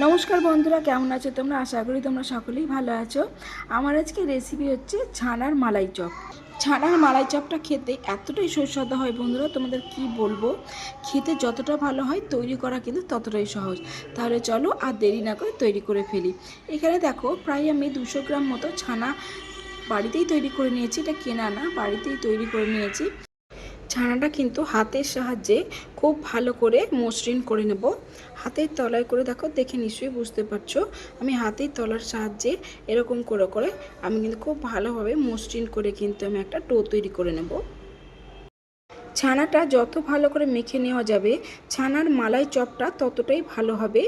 নমস্কার বন্ধুরা, কেমন আছো তোমরা? আশা করি তোমরা সকলেই ভালো আছো। আমার আজকে রেসিপি হচ্ছে ছানার মালাই চপ। ছানার মালাই চপটা খেতে এতটাই সুস্বাদু হয় বন্ধুরা, তোমাদের কি বলব? খেতে যতটা ভালো হয় তৈরি করা কিন্তু ততটাই সহজ। তাহলে চলো আর দেরি না করে তৈরি করে ফেলি। এখানে দেখো, প্রায় আমি দুশো গ্রাম মতো ছানা বাড়িতেই তৈরি করে নিয়েছি। এটা কেনা না, বাড়িতেই তৈরি করে নিয়েছি। ছানাটা কিন্তু হাতের সাহায্যে খুব ভালো করে মসৃণ করে নেব। হাতের তলায় করে দেখো, দেখে নিশ্চয়ই বুঝতে পারছ। আমি হাতের তলার সাহায্যে এরকম করে করে আমি কিন্তু খুব ভালোভাবে মসৃণ করে কিন্তু আমি একটা টো তৈরি করে নেব। ছানাটা যত ভালো করে মেখে নেওয়া যাবে, ছানার মালাই চপটা ততটাই ভালো হবে।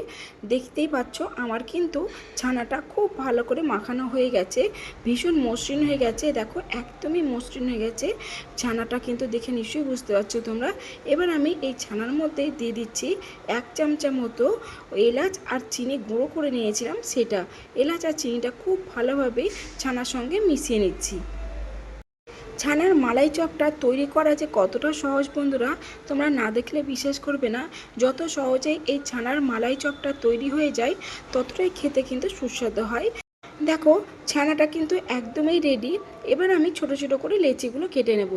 দেখতেই পাচ্ছ, আমার কিন্তু ছানাটা খুব ভালো করে মাখানো হয়ে গেছে। ভীষণ মসৃণ হয়ে গেছে। দেখো, একদমই মসৃণ হয়ে গেছে। ছানাটা কিন্তু দেখে নিশ্চয়ই বুঝতে পারছ তোমরা। এবার আমি এই ছানার মধ্যে দিয়ে দিচ্ছি এক চামচা মতো এলাচ আর চিনি গুঁড়ো করে নিয়েছিলাম সেটা। এলাচ আর চিনিটা খুব ভালোভাবে ছানার সঙ্গে মিশিয়ে নিচ্ছি। ছানার মালাই চপটা তৈরি করা যে কতটা সহজ বন্ধুরা, তোমরা না দেখলে বিশ্বাস করবে না। যত সহজে এই ছানার মালাই চপটা তৈরি হয়ে যায়, ততটাই খেতে কিন্তু সুস্বাদু হয়। দেখো, ছানাটা কিন্তু একদমই রেডি এবার আমি ছোট ছোট করে লেচিগুলো কেটে নেব।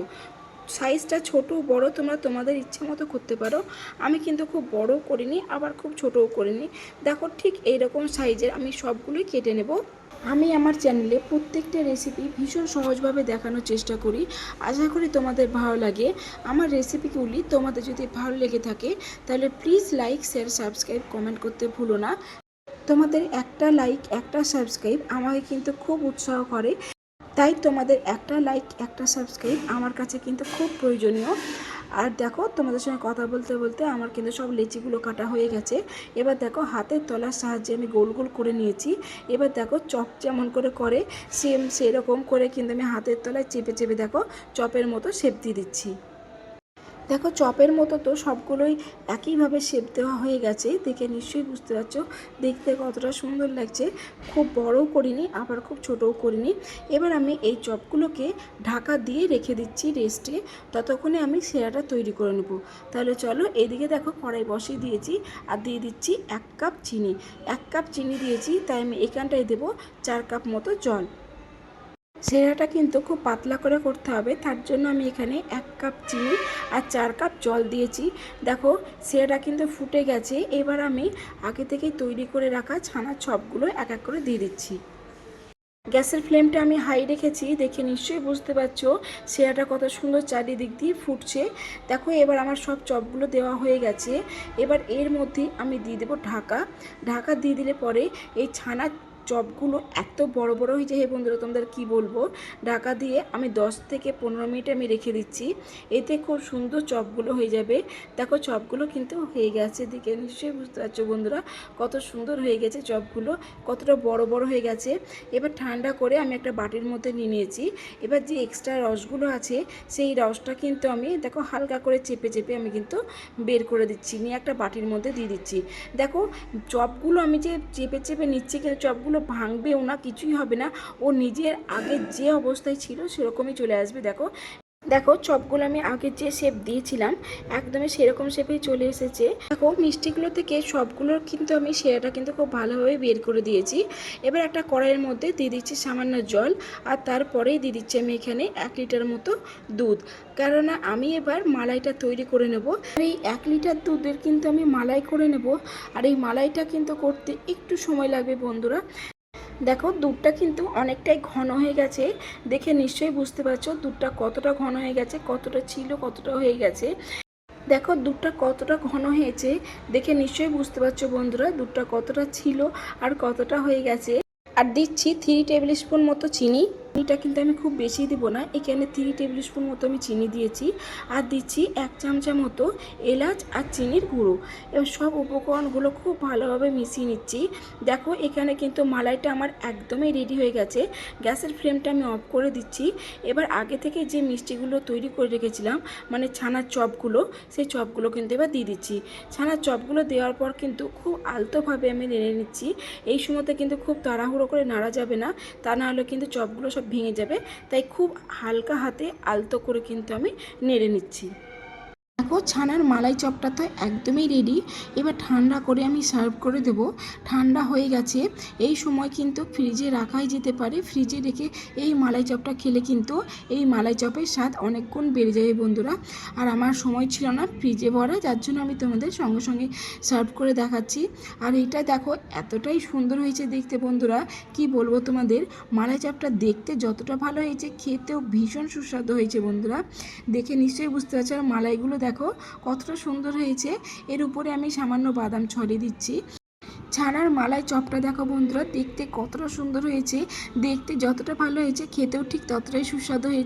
সাইজটা ছোট বড় তোমরা তোমাদের ইচ্ছে মতো করতে পারো। আমি কিন্তু খুব বড় করিনি, আবার খুব ছোটও করিনি। দেখো ঠিক এইরকম সাইজের আমি সবগুলোই কেটে নেব। আমি আমার চ্যানেলে প্রত্যেকটা রেসিপি ভীষণ সহজভাবে দেখানোর চেষ্টা করি। আশা করি তোমাদের ভালো লাগে। আমার রেসিপিগুলি তোমাদের যদি ভালো লেগে থাকে, তাহলে please like share subscribe comment করতে ভুলো না। তোমাদের একটা লাইক একটা সাবস্ক্রাইব আমাকে কিন্তু খুব উৎসাহ করে। তাই তোমাদের একটা লাইক একটা সাবস্ক্রাইব আমার কাছে কিন্তু খুব প্রয়োজনীয়। আর দেখো, তোমাদের সঙ্গে কথা বলতে বলতে আমার কিন্তু সব লিচিগুলো কাটা হয়ে গেছে। এবার দেখো, হাতের তলার সাহায্যে আমি গোল গোল করে নিয়েছি। এবার দেখো, চপ যেমন করে করে সেম সেরকম করে কিন্তু আমি হাতের তলায় চেপে চেপে দেখো, চপের মতো শেপ দিয়ে দিচ্ছি। দেখো চপের মতো তো সবগুলোই একইভাবে শেপ দেওয়া হয়ে গেছে। দেখে নিশ্চয়ই বুঝতে পারছ, দেখতে কতটা সুন্দর লাগছে। খুব বড়ও করিনি, আবার খুব ছোটও করিনি। এবার আমি এই চপগুলোকে ঢাকা দিয়ে রেখে দিচ্ছি রেস্টে ততক্ষণে আমি সেরাটা তৈরি করে নেব। তাহলে চলো এদিকে দেখো কড়াই বসিয়ে দিয়েছি, আর দিয়ে দিচ্ছি এক কাপ চিনি। এক কাপ চিনি দিয়েছি, তাই আমি এখানটায় দেবো চার কাপ মতো জল। সেরাটা কিন্তু খুব পাতলা করে করতে হবে। তার জন্য আমি এখানে এক কাপ চিনি আর চার কাপ জল দিয়েছি। দেখো সেরাটা কিন্তু ফুটে গেছে। এবার আমি আগে থেকেই তৈরি করে রাখা ছানার চপগুলো এক এক করে দিয়ে দিচ্ছি। গ্যাসের ফ্লেমটা আমি হাই রেখেছি, দেখে নিশ্চয়ই বুঝতে পারছ সেরাটা কত সুন্দর চারিদিক দিয়ে ফুটছে। দেখো, এবার আমার সব চপগুলো দেওয়া হয়ে গেছে। এবার এর মধ্যে আমি দিয়ে দেবো ঢাকা। ঢাকা দিয়ে দিলে পরে এই ছানার চপগুলো এত বড় বড় হয়েছে, হে বন্ধুরা, তোমাদের কি বলব? ঢাকা দিয়ে আমি 10 থেকে পনেরো মিনিট আমি রেখে দিচ্ছি। এতে খুব সুন্দর চপগুলো হয়ে যাবে। দেখো, চপগুলো কিন্তু হয়ে গেছে দিকে। নিশ্চয়ই বুঝতে পারছ বন্ধুরা, কত সুন্দর হয়ে গেছে চপগুলো, কতটা বড় বড় হয়ে গেছে। এবার ঠান্ডা করে আমি একটা বাটির মধ্যে নিয়ে নিয়েছি। এবার যে এক্সট্রা রসগুলো আছে, সেই রসটা কিন্তু আমি, দেখো, হালকা করে চেপে চেপে আমি কিন্তু বের করে দিচ্ছি। নিয়ে একটা বাটির মধ্যে দিয়ে দিচ্ছি। দেখো, চপগুলো আমি যে চেপে চেপে নিচ্ছি, কিন্তু চপগুলো ভাঙবেও না, কিছুই হবে না। ও নিজের আগে যে অবস্থায় ছিল সেরকমই চলে আসবে, দেখো। দেখো, চপগুলো আমি আগে যে শেপ দিয়েছিলাম, একদমই সেরকম শেপেই চলে এসেছে। দেখো, মিষ্টিগুলো থেকে সবগুলোর কিন্তু আমি সেরাটা কিন্তু খুব ভালোভাবে বের করে দিয়েছি। এবার একটা কড়াইয়ের মধ্যে দিয়ে দিচ্ছি সামান্য জল, আর তারপরেই দিয়ে দিচ্ছি আমি এখানে এক লিটার মতো দুধ। কেননা আমি এবার মালাইটা তৈরি করে নেব। এই এক লিটার দুধের কিন্তু আমি মালাই করে নেব, আর এই মালাইটা কিন্তু করতে একটু সময় লাগবে বন্ধুরা। দেখো, দুধটা কিন্তু অনেকটাই ঘন হয়ে গেছে। দেখে নিশ্চয়ই বুঝতে পারছ দুধটা কতটা ঘন হয়ে গেছে, কতটা ছিল, কতটা হয়ে গেছে। দেখো, দুধটা কতটা ঘন হয়েছে, দেখে নিশ্চয়ই বুঝতে পারছ বন্ধুরা দুধটা কতটা ছিল আর কতটা হয়ে গেছে। আর দিচ্ছি থ্রি টেবিল স্পুন মতো চিনি। চিনিটা কিন্তু আমি খুব বেশি দিব না। এখানে থ্রি টেবিল স্পুন মতো আমি চিনি দিয়েছি আর দিচ্ছি এক চামচা মতো এলাচ আর চিনির গুঁড়ো। এবার সব উপকরণগুলো খুব ভালোভাবে মিশিয়ে নিচ্ছি। দেখো, এখানে কিন্তু মালাইটা আমার একদমই রেডি হয়ে গেছে। গ্যাসের ফ্লেমটা আমি অফ করে দিচ্ছি। এবার আগে থেকে যে মিষ্টিগুলো তৈরি করে রেখেছিলাম মানে ছানার চপগুলো, সেই চপগুলো কিন্তু এবার দিয়ে দিচ্ছি। ছানার চপগুলো দেওয়ার পর কিন্তু খুব আলতোভাবে আমি নেড়ে নিচ্ছি। এই সময়তে কিন্তু খুব তাড়াহুড়ো করে নাড়া যাবে না। তা না হলে কিন্তু চপগুলো সব ভেঙে যাবে। তাই খুব হালকা হাতে আলতো করে কিন্তু আমি নেড়ে নিচ্ছি। দেখো ছানার মালাই চপটা তো একদমই রেডি এবার ঠান্ডা করে আমি সার্ভ করে দেবো। ঠান্ডা হয়ে গেছে। এই সময় কিন্তু ফ্রিজে রাখাই যেতে পারে। ফ্রিজে রেখে এই মালাই চপটা খেলে কিন্তু এই মালাই চপের স্বাদ অনেক গুণ বেড়ে যাবে বন্ধুরা। আর আমার সময় ছিল না ফ্রিজে ভরা, যার জন্য আমি তোমাদের সঙ্গে সঙ্গে সার্ভ করে দেখাচ্ছি। আর এটা দেখো, এতটাই সুন্দর হয়েছে দেখতে বন্ধুরা। কি বলব তোমাদের? মালাই চপটা দেখতে যতটা ভালো হয়েছে, খেতেও ভীষণ সুস্বাদু হয়েছে বন্ধুরা। দেখে নিশ্চয়ই বুঝতে পারছ, আর মালাইগুলো দেখো, কতটা সুন্দর হয়েছে। এর উপরে আমি সামান্য বাদাম ছড়িয়ে দিচ্ছি। ছানার মালাই চপটা দেখো বন্ধুরা, দেখতে কতটা সুন্দর হয়েছে। দেখতে যতটা ভালো হয়েছে, খেতেও ঠিক ততটাই সুস্বাদু হয়েছে।